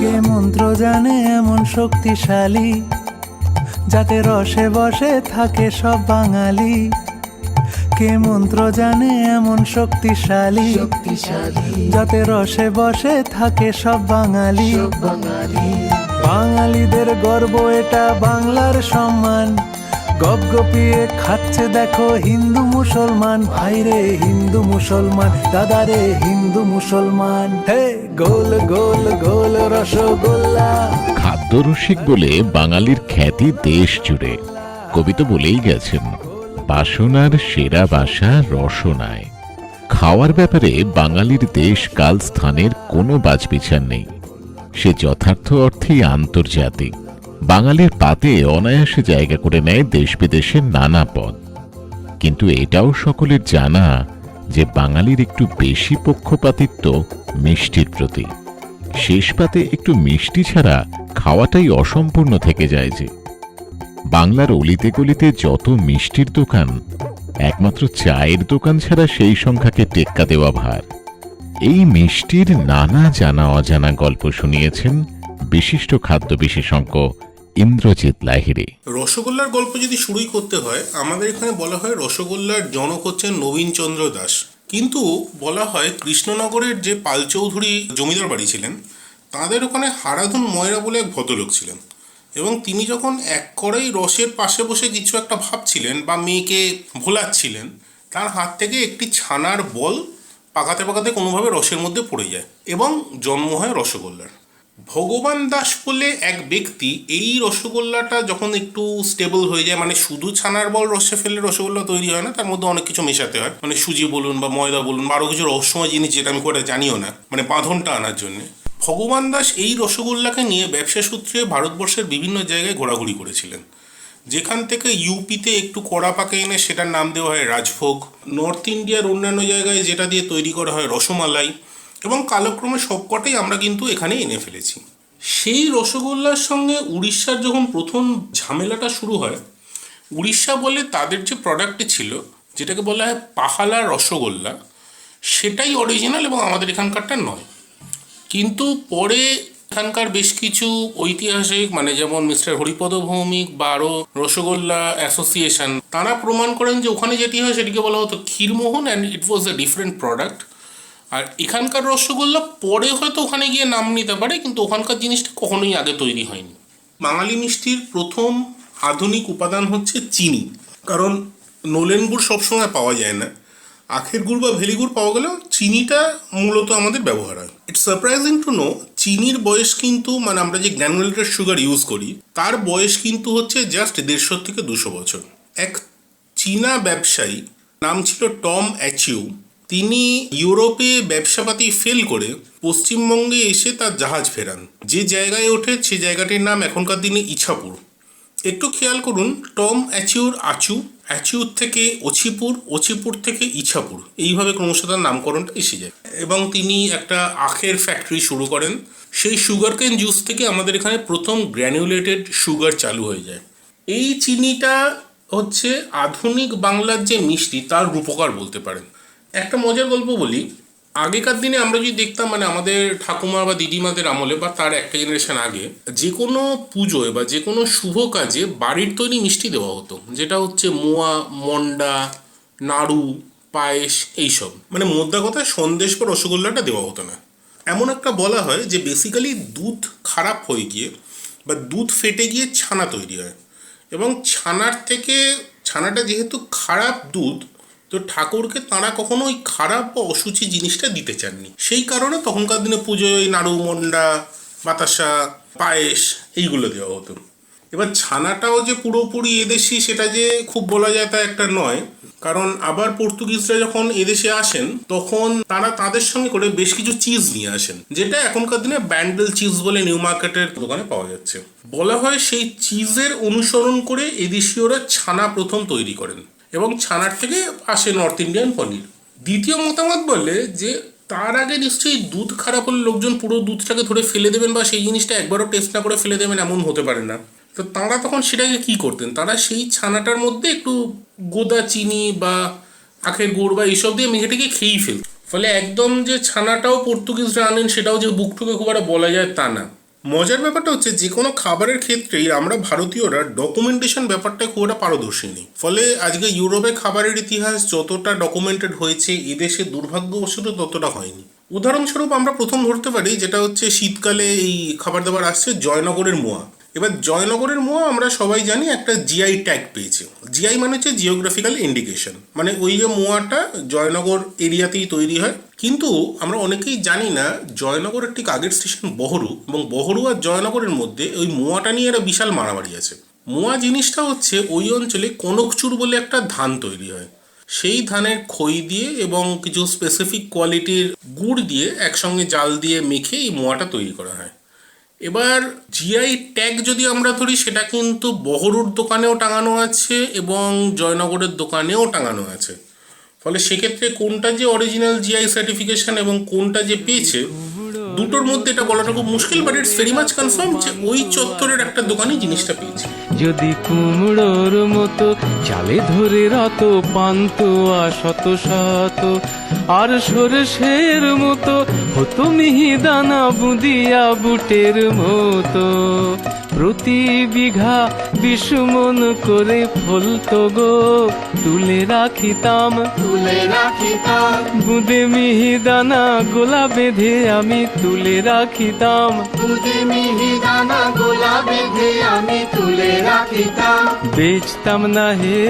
কে মন্ত্র জানে এমন শক্তিশালী? যাতে রসে বসে থাকে সব বাঙালি। কে মন্ত্র জানে এমন শক্তিশালী? যাতে রসে বসে থাকে সব বাঙালি। বাঙালিদের গর্ব এটা বাংলার সম্মান। গপগপিয়ে খাচ্ছে দেখো হিন্দু মুসলমান। ভাইরে হিন্দু মুসলমান দাদারে হিন্দু মুসলমান। হে, গোল গোল গোল রসগোল্লা। খাদ্যরসিক বলে বাঙালির খ্যাতি দেশ জুড়ে। কবি তো বলেই গেছেন, বাসনার সেরা বাসা রসনায়। খাওয়ার ব্যাপারে বাঙালির দেশ কাল স্থানের কোনো বাজবিচার নেই। সে যথার্থ অর্থেই আন্তর্জাতিক। বাঙালির পাতে অনায়াসে জায়গা করে নেয় দেশ বিদেশের নানা পদ। কিন্তু এটাও সকলের জানা যে বাঙালির একটু বেশি পক্ষপাতিত্ব মিষ্টির প্রতি। শেষ পাতে একটু মিষ্টি ছাড়া খাওয়াটাই অসম্পূর্ণ থেকে যায় যে। বাংলার অলিতে গলিতে যত মিষ্টির দোকান, একমাত্র চায়ের দোকান ছাড়া সেই সংখ্যাকে টেক্কা দেওয়া ভার। এই মিষ্টির নানা জানা অজানা গল্প শুনিয়েছেন বিশিষ্ট খাদ্য বিশেষজ্ঞ ইন্দ্রজিৎ লাহিড়ী। রসগোল্লার গল্প যদি শুরুই করতে হয়, আমাদের এখানে বলা হয় রসগোল্লার জনক হচ্ছেন নবীনচন্দ্র দাস। কিন্তু বলা হয় কৃষ্ণনগরের যে পালচৌধুরী জমিদার বাড়ি ছিলেন, তাদের ওখানে হারাধন ময়রা বলে এক ভদ্রলোক ছিলেন। এবং তিনি যখন এক করেই রসের পাশে বসে কিছু একটা ভাবছিলেন বা মেয়েকে ভোলাচ্ছিলেন, তার হাত থেকে একটি ছানার বল পাকাতে পাকাতে কোনোভাবে রসের মধ্যে পড়ে যায় এবং জন্ম হয় রসগোল্লার। ভগবান দাস বলে এক ব্যক্তি এই রসগোল্লাটা যখন একটু স্টেবল হয়ে যায় মানে শুধু ছানার বল রসে ফেলে রসগোল্লা তৈরি হয় না, তার মধ্যে অনেক কিছু মেশাতে হয়। মানে সুজি বলুন বা ময়দা বলুন বা আরও কিছু রহস্যময় জিনিস যেটা আমি করে জানিও না মানে বাঁধনটা আনার জন্য। ভগবান দাস এই রসগোল্লাকে নিয়ে ব্যবসা সূত্রে ভারতবর্ষের বিভিন্ন জায়গায় ঘোরাঘুরি করেছিলেন। যেখান থেকে ইউপিতে একটু কড়া পাকে এনে সেটার নাম দেওয়া হয় রাজভোগ। নর্থ ইন্ডিয়ার অন্যান্য জায়গায় যেটা দিয়ে তৈরি করা হয় রসমালাই। এবং কালক্রমে সবকটাই আমরা কিন্তু এখানে এনে ফেলেছি। সেই রসগোল্লার সঙ্গে উড়িষ্যার যখন প্রথম ঝামেলাটা শুরু হয়, উড়িষ্যা বলে তাদের যে প্রোডাক্টটি ছিল, যেটাকে বলা হয় পাহালা রসগোল্লা, সেটাই অরিজিনাল এবং আমাদের এখানকারটা নয়। কিন্তু পরে এখানকার বেশ কিছু ঐতিহাসিক মানে যেমন মিস্টার হরিপদ ভৌমিক বা আরও রসগোল্লা অ্যাসোসিয়েশন তারা প্রমাণ করেন যে ওখানে যেটি হয় সেটিকে বলা হতো khirmohan and it was a different product আর এখানকার রসগোল্লা পরে হয়তো ওখানে গিয়ে নাম নিতে পারে, কিন্তু ওখানকার জিনিসটা কখনোই আগে তৈরি হয়নি। বাঙালি মিষ্টির প্রথম আধুনিক উপাদান হচ্ছে চিনি। কারণ নোলেন গুড় সবসময় পাওয়া যায় না। আখের গুড় বা ভেলি গুড় পাওয়া গেলেও চিনিটা মূলত আমাদের ব্যবহার হয়। ইটস সারপ্রাইজিং টু নো চিনির বয়স কিন্তু মানে আমরা যে গ্র্যানুলেটেড সুগার ইউজ করি, তার বয়স কিন্তু হচ্ছে জাস্ট দেড়শো থেকে দুশো বছর। এক চীনা ব্যবসায়ী, নাম ছিল টম অ্যাচিউ তিনি ইউরোপে ব্যবসাপাতি ফেল করে পশ্চিমবঙ্গে এসে তার জাহাজ ফেরান। যে জায়গায় ওঠে সে জায়গাটির নাম এখনকার দিনে ইছাপুর। একটু খেয়াল করুন, টম অ্যাচিউর আচু, অ্যাচিউর থেকে অছিপুর অছিপুর থেকে ইছাপুর। এইভাবে ক্রমশ তার নামকরণটা এসে যায়। এবং তিনি একটা আখের ফ্যাক্টরি শুরু করেন। সেই সুগার কেন জুস থেকে আমাদের এখানে প্রথম গ্র্যানুলেটেড সুগার চালু হয়ে যায়। এই চিনিটা হচ্ছে আধুনিক বাংলার যে মিষ্টি, তার রূপকার বলতে পারেন। একটা মজার গল্প বলি। আগেকার দিনে আমরা যদি দেখতাম মানে আমাদের ঠাকুমা বা দিদিমাদের আমলে বা তার একটা জেনারেশন আগে যে কোনো পুজোয় বা যে কোনো শুভ কাজে বাড়ির তৈরি মিষ্টি দেওয়া হতো। যেটা হচ্ছে মোয়া, মন্ডা, নাড়ু, পায়েস এইসব। মানে মোদ্দা কথা সন্দেশ বা রসগোল্লাটা দেওয়া হতো না। এমন একটা বলা হয় যে বেসিক্যালি দুধ খারাপ হয়ে গিয়ে বা দুধ ফেটে গিয়ে ছানা তৈরি হয়। এবং ছানার থেকে, ছানাটা যেহেতু খারাপ দুধ তো ঠাকুরকে তারা কখনো ওই খারাপ বা অসুচি জিনিসটা দিতে চাননি। সেই কারণে তখনকার দিনে পুজোয় ওই নাড়ু মন্ডা বাতাসা, পায়েস এইগুলো দেওয়া হতো। এবার ছানাটাও যে পুরোপুরি এদেশি সেটা যে খুব বলা যায় তা একটা নয়। কারণ আবার পর্তুগিজরা যখন এদেশে আসেন, তখন তারা তাদের সঙ্গে করে বেশ কিছু চিজ নিয়ে আসেন, যেটা এখনকার দিনে ব্যান্ডেল চিজ বলে নিউ মার্কেটের দোকানে পাওয়া যাচ্ছে। বলা হয় সেই চিজের অনুসরণ করে এদেশীয়রা ছানা প্রথম তৈরি করেন। এবং ছানার থেকে আসে নর্থ ইন্ডিয়ান পনির। দ্বিতীয় মতামত বলে যে, তার আগে নিশ্চয়ই দুধ খারাপ হলে লোকজন পুরো দুধটাকে ধরে ফেলে দেবেন বা সেই জিনিসটা একবারও টেস্ট না করে ফেলে দেবেন, এমন হতে পারে না। তো তাঁরা তখন সেটাকে কি করতেন? তারা সেই ছানাটার মধ্যে একটু গোদা চিনি বা আখের গুড় বা এইসব দিয়ে মেঘেটাকে খেয়েই ফেল ফলে একদম যে ছানাটাও পর্তুগিজরা আনেন, সেটাও যে বুকটুকে খুব একটা বলা যায় তা না। মজার ব্যাপারটা হচ্ছে যে কোনো খাবারের ক্ষেত্রেই আমরা ভারতীয়রা ডকুমেন্টেশন ব্যাপারটা খুব একটা পারদর্শী নেই। ফলে আজকে ইউরোপে খাবারের ইতিহাস যতটা ডকুমেন্টেড হয়েছে এদেশে দুর্ভাগ্যবশত ততটা হয়নি। উদাহরণস্বরূপ আমরা প্রথম ধরতে পারি, যেটা হচ্ছে শীতকালে এই খাবার দাবার আসছে জয়নগরের মোয়া। এবার জয়নগরের মোয়া আমরা সবাই জানি একটা জিআই ট্যাগ পেয়েছে। জিআই মানে হচ্ছে জিওগ্রাফিক্যাল ইন্ডিকেশন মানে ওই যে মোয়াটা জয়নগর এরিয়াতেই তৈরি হয়। কিন্তু আমরা অনেকেই জানি না জয়নগরের ঠিক আগের স্টেশন বহরু এবং বহরু আর জয়নগরের মধ্যে ওই মোয়াটা নিয়ে একটা বিশাল মারামারি আছে। মোয়া জিনিসটা হচ্ছে ওই অঞ্চলে কনকচুর বলে একটা ধান তৈরি হয়। সেই ধানের খই দিয়ে এবং কিছু স্পেসিফিক কোয়ালিটির গুড় দিয়ে একসঙ্গে জাল দিয়ে মেখে এই মোয়াটা তৈরি করা হয়। এবার জিআই ট্যাগ যদি আমরা ধরি, সেটা কিন্তু বহরুর দোকানেও টাঙানো আছে এবং জয়নগরের দোকানেও টাঙানো আছে। ফলে সেক্ষেত্রে কোনটা যে অরিজিনাল জিআই সার্টিফিকেশান এবং কোনটা যে পেয়েছে দুটোর মধ্যে এটা বলাটা খুব মুশকিল but it's very much confirm যে ওই চত্বরের একটা দোকানই জিনিসটা পেয়েছে। যদি কুমড়োর মতো চালে ধরে রত পান্তুয়া শত শত আর সরষের মতো হতো মিহি দানা বুদিয়া বুটের মতো প্রতি বিঘা বিষমন করে ফলতো গো তুলে রাখিতাম। তুলে রাখিতাম। বুদে মিহি দানা গোলা বেঁধে আমি তুলে রাখিতাম। তুজে মিহি দানা গোলা বেঁধে আমি তুলে রাখিতাম। বেচতাম না হে।